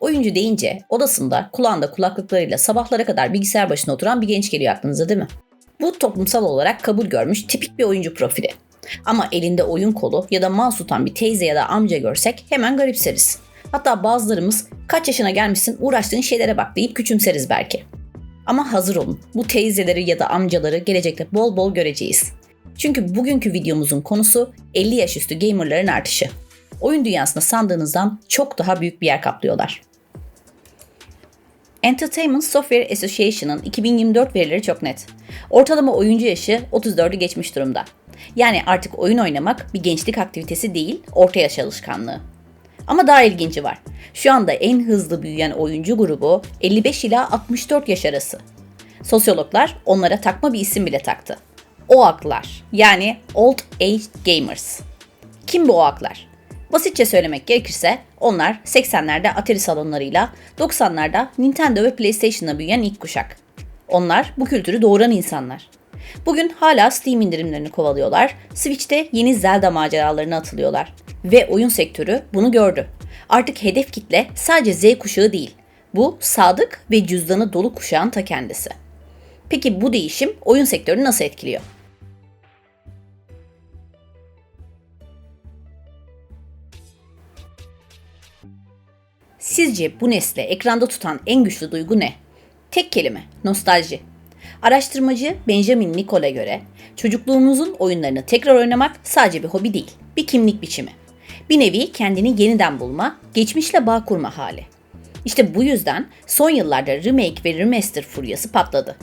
Oyuncu deyince odasında kulağında kulaklıklarıyla sabahlara kadar bilgisayar başına oturan bir genç geliyor aklınıza değil mi? Bu toplumsal olarak kabul görmüş tipik bir oyuncu profili. Ama elinde oyun kolu ya da mouse tutan bir teyze ya da amca görsek hemen garipseriz. Hatta bazılarımız kaç yaşına gelmişsin uğraştığın şeylere bak deyip küçümseriz belki. Ama hazır olun bu teyzeleri ya da amcaları gelecekte bol bol göreceğiz. Çünkü bugünkü videomuzun konusu 50 yaş üstü gamerların artışı. Oyun dünyasında sandığınızdan çok daha büyük bir yer kaplıyorlar. Entertainment Software Association'ın 2024 verileri çok net. Ortalama oyuncu yaşı 34'ü geçmiş durumda. Yani artık oyun oynamak bir gençlik aktivitesi değil, orta yaş alışkanlığı. Ama daha ilginci var. Şu anda en hızlı büyüyen oyuncu grubu 55 ila 64 yaş arası. Sosyologlar onlara takma bir isim bile taktı. OAK'lar yani Old Age Gamers. Kim bu OAK'lar? Basitçe söylemek gerekirse onlar 80'lerde Atari salonlarıyla 90'larda Nintendo ve PlayStation'la büyüyen ilk kuşak. Onlar bu kültürü doğuran insanlar. Bugün hala Steam indirimlerini kovalıyorlar, Switch'te yeni Zelda maceralarına atılıyorlar. Ve oyun sektörü bunu gördü. Artık hedef kitle sadece Z kuşağı değil. Bu sadık ve cüzdanı dolu kuşağın ta kendisi. Peki bu değişim oyun sektörünü nasıl etkiliyor? Sizce bu nesle ekranda tutan en güçlü duygu ne? Tek kelime, nostalji. Araştırmacı Benjamin Nicole'a göre çocukluğumuzun oyunlarını tekrar oynamak sadece bir hobi değil, bir kimlik biçimi. Bir nevi kendini yeniden bulma, geçmişle bağ kurma hali. İşte bu yüzden son yıllarda remake ve remaster furyası patladı.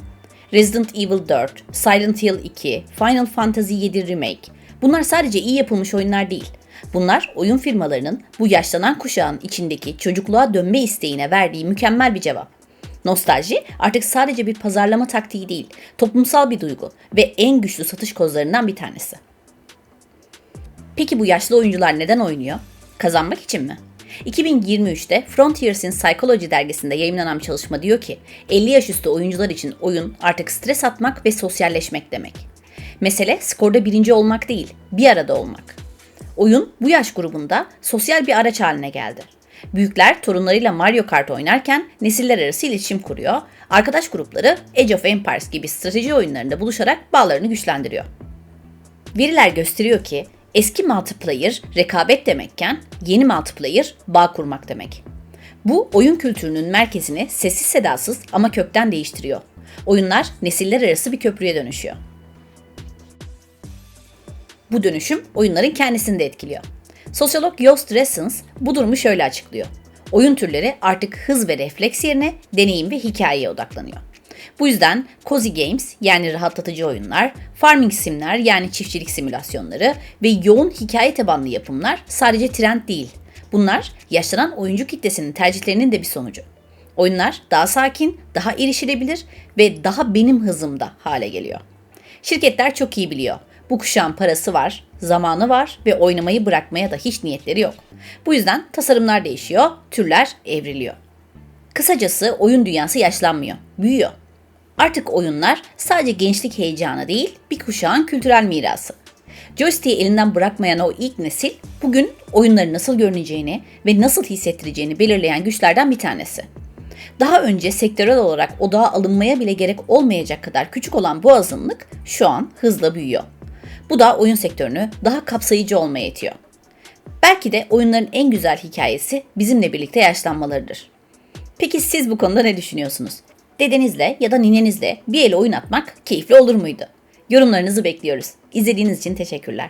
Resident Evil 4, Silent Hill 2, Final Fantasy 7 Remake. Bunlar sadece iyi yapılmış oyunlar değil. Bunlar oyun firmalarının bu yaşlanan kuşağın içindeki çocukluğa dönme isteğine verdiği mükemmel bir cevap. Nostalji artık sadece bir pazarlama taktiği değil, toplumsal bir duygu ve en güçlü satış kozlarından bir tanesi. Peki bu yaşlı oyuncular neden oynuyor? Kazanmak için mi? 2023'te Frontiers'in Psychology dergisinde yayınlanan çalışma diyor ki 50 yaş üstü oyuncular için oyun artık stres atmak ve sosyalleşmek demek. Mesele skorda birinci olmak değil, bir arada olmak. Oyun bu yaş grubunda sosyal bir araç haline geldi. Büyükler torunlarıyla Mario Kart oynarken nesiller arası iletişim kuruyor. Arkadaş grupları Age of Empires gibi strateji oyunlarında buluşarak bağlarını güçlendiriyor. Veriler gösteriyor ki eski multiplayer rekabet demekken yeni multiplayer bağ kurmak demek. Bu oyun kültürünün merkezini sessiz sedasız ama kökten değiştiriyor. Oyunlar nesiller arası bir köprüye dönüşüyor. Bu dönüşüm oyunların kendisini de etkiliyor. Sosyolog Joost Ressens bu durumu şöyle açıklıyor. Oyun türleri artık hız ve refleks yerine deneyim ve hikayeye odaklanıyor. Bu yüzden cozy games yani rahatlatıcı oyunlar, farming simler yani çiftçilik simülasyonları ve yoğun hikaye tabanlı yapımlar sadece trend değil. Bunlar yaşlanan oyuncu kitlesinin tercihlerinin de bir sonucu. Oyunlar daha sakin, daha erişilebilir ve daha benim hızımda hale geliyor. Şirketler çok iyi biliyor. Bu kuşağın parası var, zamanı var ve oynamayı bırakmaya da hiç niyetleri yok. Bu yüzden tasarımlar değişiyor, türler evriliyor. Kısacası oyun dünyası yaşlanmıyor, büyüyor. Artık oyunlar sadece gençlik heyecanı değil, bir kuşağın kültürel mirası. Joystick'i elinden bırakmayan o ilk nesil bugün oyunların nasıl görüneceğini ve nasıl hissettireceğini belirleyen güçlerden bir tanesi. Daha önce sektörel olarak odağa alınmaya bile gerek olmayacak kadar küçük olan bu azınlık şu an hızla büyüyor. Bu da oyun sektörünü daha kapsayıcı olmaya itiyor. Belki de oyunların en güzel hikayesi bizimle birlikte yaşlanmalarıdır. Peki siz bu konuda ne düşünüyorsunuz? Dedenizle ya da ninenizle bir el oyun atmak keyifli olur muydu? Yorumlarınızı bekliyoruz. İzlediğiniz için teşekkürler.